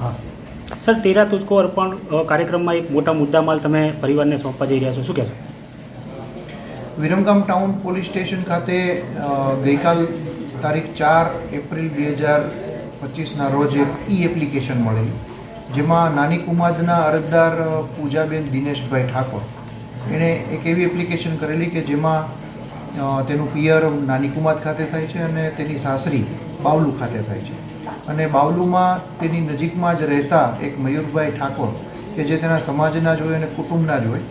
હા. સર, તેરા તુસ્કો અર્પણ કાર્યક્રમમાં એક મોટા મુદ્દામાલ તમે પરિવારને સોંપવા જઈ રહ્યા છો. શું કહેશો? વિરમગામ ટાઉન પોલીસ સ્ટેશન ખાતે ગઈકાલ તારીખ ચાર એપ્રિલ બે હજાર પચીસના રોજ ઈ એપ્લિકેશન મળેલી, જેમાં નાની કુમાદના અરજદાર પૂજાબેન દિનેશભાઈ ઠાકોર. એણે એક એવી એપ્લિકેશન કરેલી કે જેમાં તેનું પિયર નાની કુમાદ ખાતે થાય છે અને તેની સાસરી બાવલુ ખાતે થાય છે. અને બાવલુમાં તેની નજીકમાં જ રહેતા એક મયુરભાઈ ઠાકોર, કે જે તેના સમાજના જ હોય અને કુટુંબના જ હોય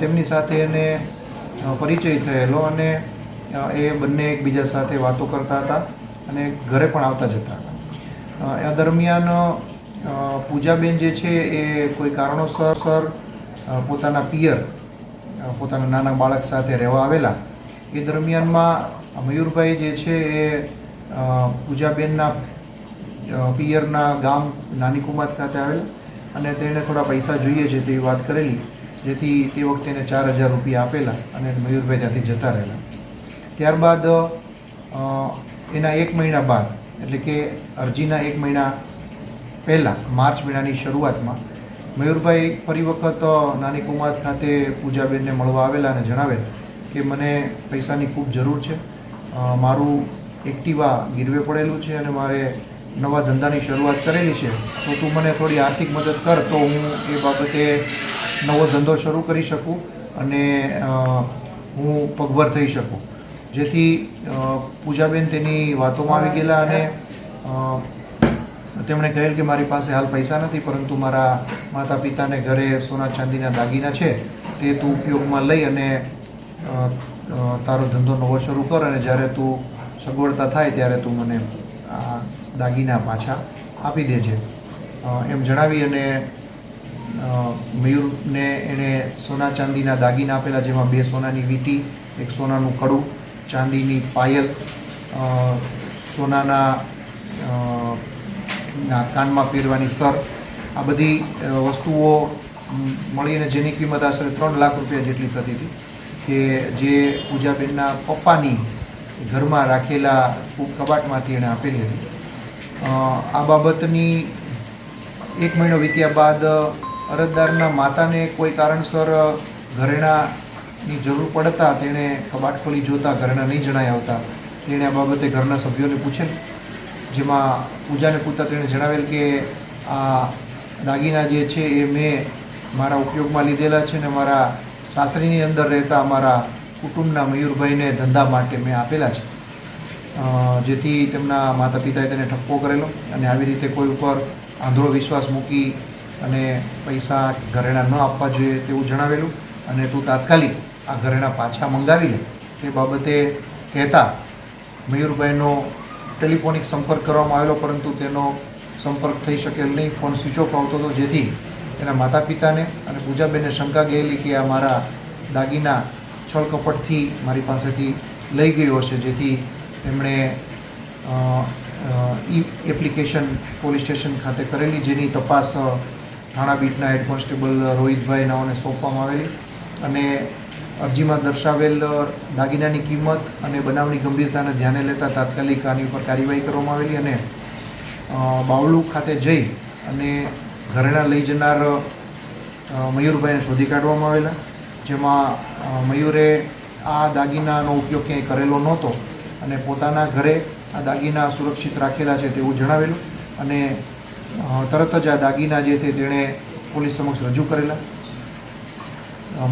તેમની સાથે એને પરિચય થયેલો અને એ બંને એકબીજા સાથે વાતો કરતા હતા અને ઘરે પણ આવતા જતા હતા. એ દરમિયાન પૂજાબેન જે છે એ કોઈ કારણોસર, સર પોતાના પિયર પોતાના નાના બાળક સાથે રહેવા આવેલા. એ દરમિયાનમાં મયુરભાઈ જે છે એ પૂજાબેનના પિયરના ગામ નાની કુમાર ખાતે આવેલા અને તેણે થોડા પૈસા જોઈએ છે તેવી વાત કરેલી, જેથી તે વખતે એને ચાર હજાર રૂપિયા આપેલા અને મયુરભાઈ ત્યાંથી જતા રહેલા. ત્યારબાદ એના એક મહિના બાદ, એટલે કે અરજીના એક મહિના પહેલાં, માર્ચ મહિનાની શરૂઆતમાં, મયુરભાઈ ફરી વખત નાની કુમાર ખાતે પૂજાબેનને મળવા આવેલા અને જણાવેલ કે મને પૈસાની ખૂબ જરૂર છે. મારું એક્ટિવા ગીરવે પડેલું છે અને મારે નવા ધંધાની શરૂઆત કરેલી છે, તો તું મને થોડી આર્થિક મદદ કર, તો હું એ બાબતે નવો ધંધો શરૂ કરી શકું અને હું પગભર થઈ શકું. જેથી પૂજાબેન તેની વાતોમાં આવી ગયેલા અને તેમણે કહેલ કે મારી પાસે હાલ પૈસા નથી, પરંતુ મારા માતા પિતાને ઘરે સોના ચાંદીના દાગીના છે, તે તું ઉપયોગમાં લઈ અને તારો ધંધો નવો શરૂ કર અને જ્યારે તું સગવડતા થાય ત્યારે તું મને આ દાગીના પાછા આપી દે છે. એમ જણાવી અને મયુરને એણે સોના ચાંદીના દાગીના આપેલા જેમાં બે સોનાની વીંટી, એક સોનાનું કડું, ચાંદીની પાયલ સોનાના કાનમાં પહેરવાની સર, આ બધી વસ્તુઓ મળીને જેની કિંમત આશરે ત્રણ લાખ રૂપિયા જેટલી થતી હતી કે જે પૂજાબેનના પપ્પાની ઘરમાં રાખેલા કબાટમાંથી એણે આપેલી હતી. આ બાબતની એક મહિનો વીત્યા બાદ અરજદારના માતાને કોઈ કારણસર ઘરેણાની જરૂર પડતા તેણે કબાટ ખોલી જોતા ઘરેણા નહીં જણાઈ આવતા. તેણે આ બાબતે ઘરના સભ્યોને પૂછેલ, જેમાં પૂજાને પૂછતા તેણે જણાવેલ કે આ દાગીના જે છે એ મેં મારા ઉપયોગમાં લીધેલા છે ને મારા સાસરીની અંદર રહેતા અમારા કુટુંબના મયુરભાઈને ધંધા માટે મેં આપેલા છે. જેથી તેમના માતા પિતાએ તેને ઠપકો કરેલો અને આવી રીતે કોઈ ઉપર આંધળો વિશ્વાસ મૂકી અને પૈસા ઘરેણાં ન આપવા જોઈએ તેવું જણાવેલું અને તું તાત્કાલિક આ ઘરેણાં પાછા મંગાવી લે. તે બાબતે કહેતા મયુરભાઈનો ટેલિફોનિક સંપર્ક કરવામાં આવેલો, પરંતુ તેનો સંપર્ક થઈ શકેલ નહીં. ફોન સ્વિચ ઓફ આવતો હતો, જેથી તેના માતા પિતાને અને પૂજાબેને શંકા ગયેલી કે આ મારા દાગીના છળ કપટથી મારી પાસેથી લઈ ગયો હશે, જેથી અ, ઈ એપ્લિકેશન પોલીસ સ્ટેશન ખાતે કરેલી જેની તપાસ થાણા બીટના હેડ કોન્સ્ટેબલ રોહિતભાઈ નાઓને સોંપવામાં આવેલી અને અરજીમાં દર્શાવેલ દાગીનાની કિંમત અને બનાવની ગંભીરતાને ધ્યાને લેતા તાત્કાલિક આની ઉપર કાર્યવાહી કરવામાં આવેલી અને બાવલુ ખાતે જઈ અને ઘરેણા લઈ જનાર મયુરભાઈને શોધી કાઢવામાં આવેલા જેમાં મયુરે આ દાગીનાનો ઉપયોગ ક્યાંય કરેલો નહોતો. અને પોતાના ઘરે આ દાગીના સુરક્ષિત રાખેલા છે તેવું જણાવેલું. અને તરત જ આ દાગીના જે છે તેણે પોલીસ સમક્ષ રજૂ કરેલા.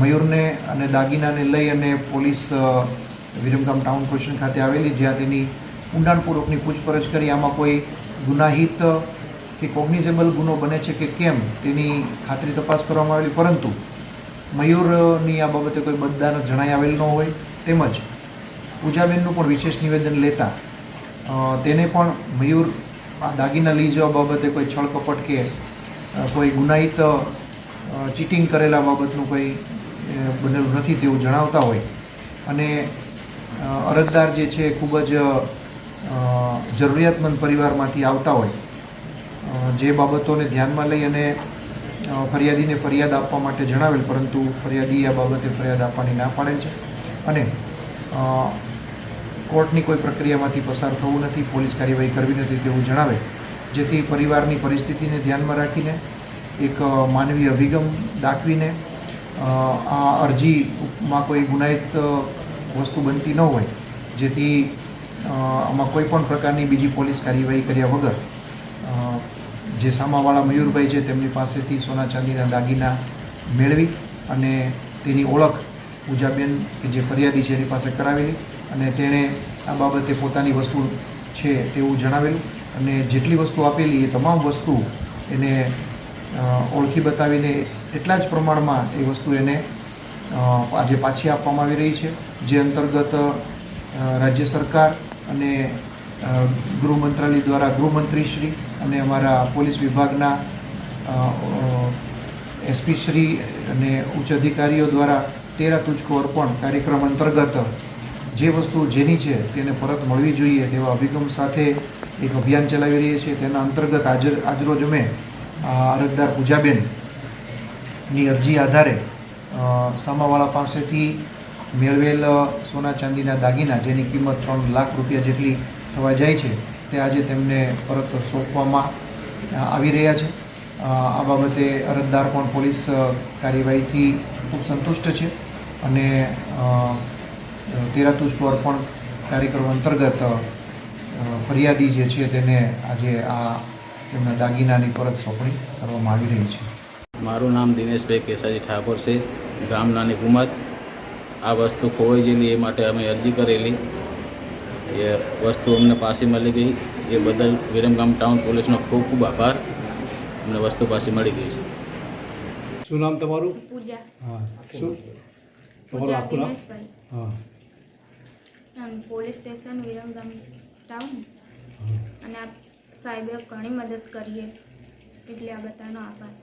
મયુરને અને દાગીનાને લઈ અને પોલીસ વિરમગામ ટાઉન સ્ટેશન ખાતે આવેલી, જ્યાં તેની ઊંડાણપૂર્વકની પૂછપરછ કરી. આમાં કોઈ ગુનાહિત કે કોગ્નિઝેબલ ગુનો બને છે કે કેમ તેની ખાતરી તપાસ કરવામાં આવેલી. પરંતુ મયુરની આ બાબતે કોઈ મતદાર જણાઈ આવેલ ન હોય. તેમજ પૂજાબેનનું પણ વિશેષ નિવેદન લેતા તેને પણ મયુર દાગીના લઈ જવા બાબતે કોઈ છળ કપટ કે કોઈ ગુનાહિત ચીટિંગ કરેલા બાબતનું કોઈ બનેલું નથી તેવું જણાવતા હોય. અને અરજદાર જે છે ખૂબ જ જરૂરિયાતમંદ પરિવારમાંથી આવતા હોય. જે બાબતોને ધ્યાનમાં લઈ અને ફરિયાદીને ફરિયાદ આપવા માટે જણાવેલ, પરંતુ ફરિયાદી આ બાબતે ફરિયાદ આપવાની ના પાડે છે. અને કોર્ટની કોઈ પ્રક્રિયામાંથી પસાર થવું નથી, પોલીસ કાર્યવાહી કરવી નથી તેવું જણાવે. જેથી પરિવારની પરિસ્થિતિને ધ્યાનમાં રાખીને એક માનવીય અભિગમ દાખવીને આ અરજીમાં કોઈ ગુનાહિત વસ્તુ બનતી ન હોય. જેથી આમાં કોઈ પણ પ્રકારની બીજી પોલીસ કાર્યવાહી કર્યા વગર જે સામાવાળા મયુરભાઈ છે તેમની પાસેથી સોના ચાંદીના દાગીના મેળવી અને તેની ઓળખ પૂજાબેન કે જે ફરિયાદી છે એની પાસે કરાવેલી. અને તેણે આ બાબતે પોતાની વસ્તુ છે તેવું જણાવેલું અને જેટલી વસ્તુ આપેલી એ તમામ વસ્તુ એને ઓળખી બતાવીને એટલા જ પ્રમાણમાં એ વસ્તુ એને આજે પાછી આપવામાં આવી રહી છે. જે અંતર્ગત રાજ્ય સરકાર અને ગૃહ મંત્રાલય દ્વારા ગૃહમંત્રીશ્રી અને અમારા પોલીસ વિભાગના એસપી શ્રી અને ઉચ્ચ અધિકારીઓ દ્વારા તેરા તુજકો અર્પણ કાર્યક્રમ અંતર્ગત જે વસ્તુ જેની છે તેને પરત મળવી જોઈએ તેવા અભિગમ સાથે એક અભિયાન ચલાવી રહીએ છીએ તેના અંતર્ગત આજ આજરોજ અમે અરજદાર પૂજાબેનની અરજી આધારે સામાવાળા પાસેથી મેળવેલ સોના ચાંદીના દાગીના, જેની કિંમત ત્રણ લાખ રૂપિયા જેટલી થવા જાય છે, તે આજે તેમને પરત સોંપવામાં આવી રહ્યા છે. આ બાબતે અરજદાર પણ પોલીસ કાર્યવાહીથી ખૂબ સંતુષ્ટ છે અને તેરા તુજકો અર્પણ કાર્યક્રમ અંતર્ગત ફરિયાદી જે છે તેને આજે આ તેમના દાગીનાની પરત સોંપણી કરવામાં આવી રહી છે. મારું નામ દિનેશભાઈ કેસાજી ઠાકોર છે ગામ નાની કુમત આ વસ્તુ ખોવાઈ ગયેલી એ માટે અમે અરજી કરેલી. એ વસ્તુ અમને પાસે મળી ગઈ. એ બદલ વિરમગામ ટાઉન પોલીસનો ખૂબ ખૂબ આભાર. અમને વસ્તુ પાસે મળી ગઈ છે. શું નામ તમારું? પૂજા. હા શું? તમારું આખું નામ? હા. પોલીસ સ્ટેશન વિરમગામ ટાઉન અને આપ સાહેબે ઘણી મદદ કરીએ એટલે આ બધાનો આભાર.